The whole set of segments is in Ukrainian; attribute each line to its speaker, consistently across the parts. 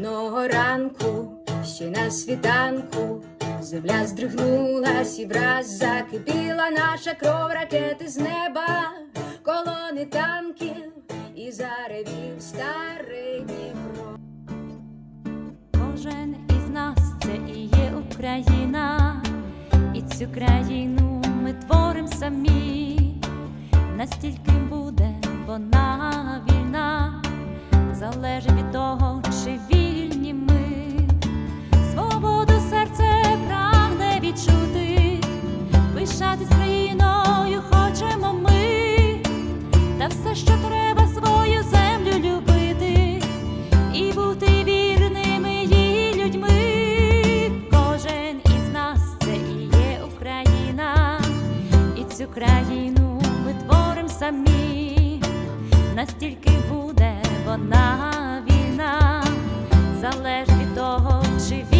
Speaker 1: Одного ранку, ще на світанку, земля здригнулась і враз закипіла наша кров ракети з неба, колони танків і заревів старий Дніпро.
Speaker 2: Кожен із нас це і є Україна, і цю країну ми творим самі. Настільки буде вона вільна, цю країну ми творим самі. Настільки буде вона вільна, залежить від того, чи вільні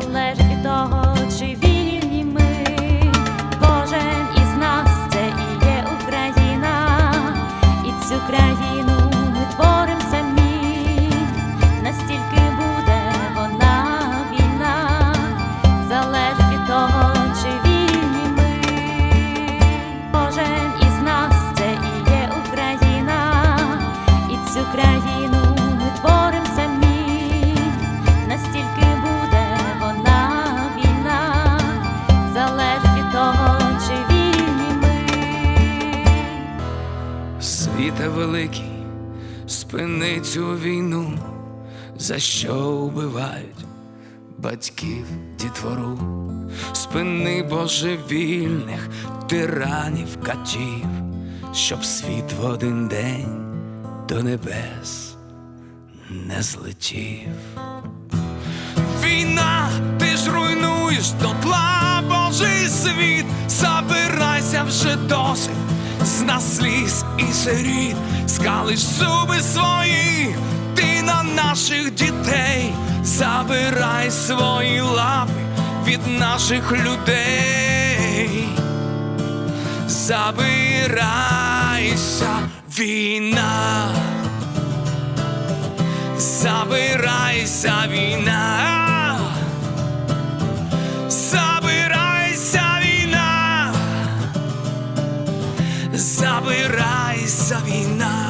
Speaker 2: Залежить
Speaker 3: Світе великий, спини цю війну, за що вбивають батьків, дітвору, спини божевільних тиранів, катів, щоб світ в один день до небес не злетів. війна, ти ж руйнуєш дотла Божий світ, забирайся вже досить з нас сліз і сиріт, скалиш зуби свої, ти на наших дітей, забирай свої лапи від наших людей, забирайся, війна. Забирайся, війна, забирайся,